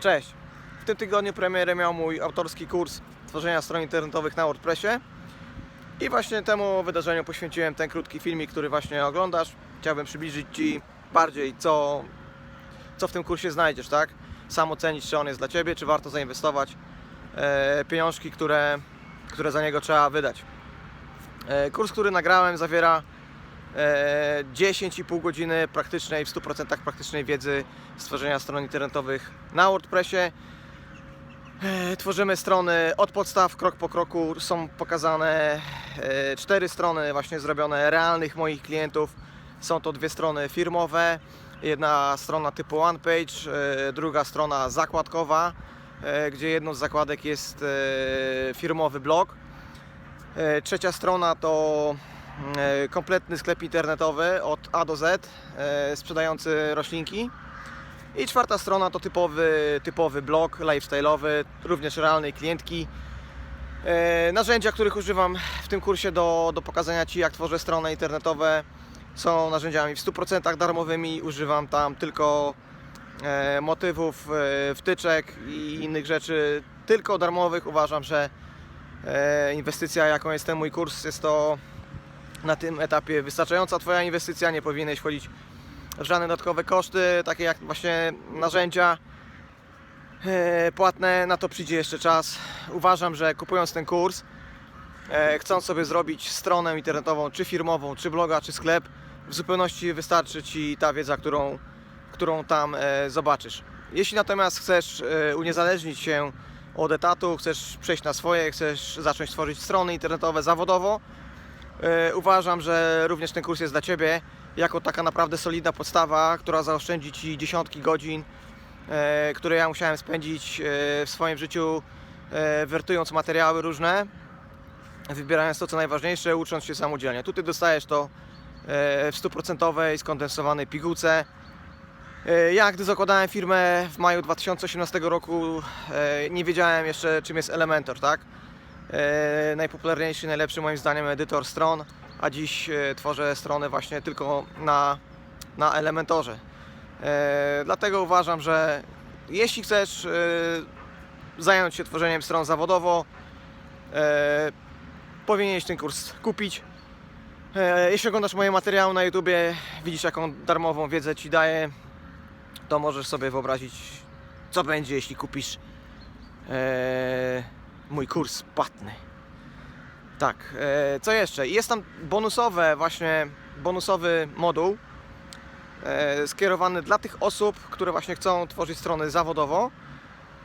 Cześć! W tym tygodniu premierę miał mój autorski kurs tworzenia stron internetowych na WordPressie i właśnie temu wydarzeniu poświęciłem ten krótki filmik, który właśnie oglądasz. Chciałbym przybliżyć Ci bardziej, co, co w tym kursie znajdziesz, tak? Sam ocenić, czy on jest dla Ciebie, czy warto zainwestować e, pieniążki, które, które za niego trzeba wydać. E, kurs, który nagrałem, zawiera 10,5 godziny praktycznej, w 100% praktycznej wiedzy stworzenia stron internetowych na WordPressie. E, Tworzymy strony od podstaw, krok po kroku. Są pokazane e, cztery strony właśnie zrobione realnych moich klientów. Są to dwie strony firmowe, jedna strona typu one page, e, druga strona zakładkowa, e, gdzie jedną z zakładek jest e, firmowy blog. E, Trzecia strona to e, kompletny sklep internetowy od A do Z, e, sprzedający roślinki. I czwarta strona to typowy, typowy blog lifestyle'owy, również realnej klientki. E, Narzędzia, których używam w tym kursie do, do pokazania Ci, jak tworzę strony internetowe, są narzędziami w 100% darmowymi. Używam tam tylko e, motywów, e, wtyczek i innych rzeczy, tylko darmowych. Uważam, że e, inwestycja, jaką jest ten mój kurs, jest to na tym etapie wystarczająca Twoja inwestycja. Nie powinieneś wchodzić w żadne dodatkowe koszty, takie jak właśnie narzędzia e, płatne. Na to przyjdzie jeszcze czas. Uważam, że kupując ten kurs, e, chcąc sobie zrobić stronę internetową, czy firmową, czy bloga, czy sklep, w zupełności wystarczy Ci ta wiedza, którą, którą tam e, zobaczysz. Jeśli natomiast chcesz uniezależnić się od etatu, chcesz przejść na swoje, chcesz zacząć tworzyć strony internetowe zawodowo, uważam, że również ten kurs jest dla Ciebie jako taka naprawdę solidna podstawa, która zaoszczędzi Ci dziesiątki godzin, e, które ja musiałem spędzić e, w swoim życiu, e, wertując materiały różne, wybierając to co najważniejsze, ucząc się samodzielnie. Tutaj dostajesz to e, w stuprocentowej, skondensowanej pigułce. E, Ja, gdy zakładałem firmę w maju 2018 roku, e, nie wiedziałem jeszcze czym jest Elementor, tak? E, Najpopularniejszy, najlepszy moim zdaniem edytor stron, a dziś e, tworzę strony właśnie tylko na, na Elementorze. E, Dlatego uważam, że jeśli chcesz zająć się tworzeniem stron zawodowo, powinieneś ten kurs kupić. Jeśli oglądasz moje materiały na YouTubie, widzisz jaką darmową wiedzę Ci daję, to możesz sobie wyobrazić, co będzie, jeśli kupisz mój kurs płatny. Tak, e, co jeszcze? Jest tam bonusowe, właśnie bonusowy moduł e, skierowany dla tych osób, które właśnie chcą tworzyć strony zawodowo,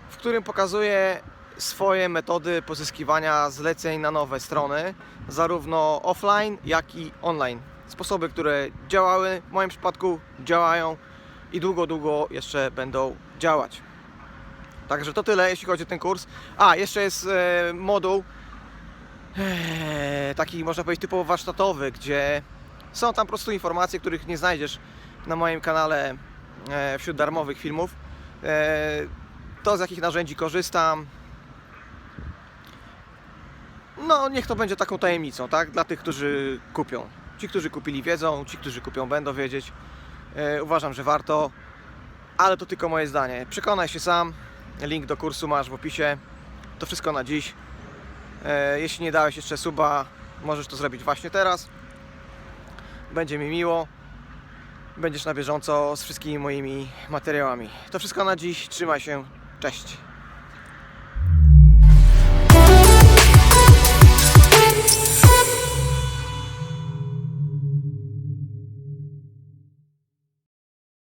w którym pokazuję swoje metody pozyskiwania zleceń na nowe strony, zarówno offline, jak i online. Sposoby, które działały, w moim przypadku działają i długo, długo jeszcze będą działać. Także to tyle, jeśli chodzi o ten kurs. A, jeszcze jest e, moduł e, taki, można powiedzieć, typowo warsztatowy, gdzie są tam po prostu informacje, których nie znajdziesz na moim kanale e, wśród darmowych filmów. E, to, z jakich narzędzi korzystam. No, niech to będzie taką tajemnicą, tak? Dla tych, którzy kupią. Ci, którzy kupili, wiedzą, ci, którzy kupią, będą wiedzieć. E, uważam, że warto, ale to tylko moje zdanie. Przekonaj się sam. Link do kursu masz w opisie. To wszystko na dziś. E, jeśli nie dałeś jeszcze suba, możesz to zrobić właśnie teraz. Będzie mi miło. Będziesz na bieżąco z wszystkimi moimi materiałami. To wszystko na dziś. Trzymaj się. Cześć.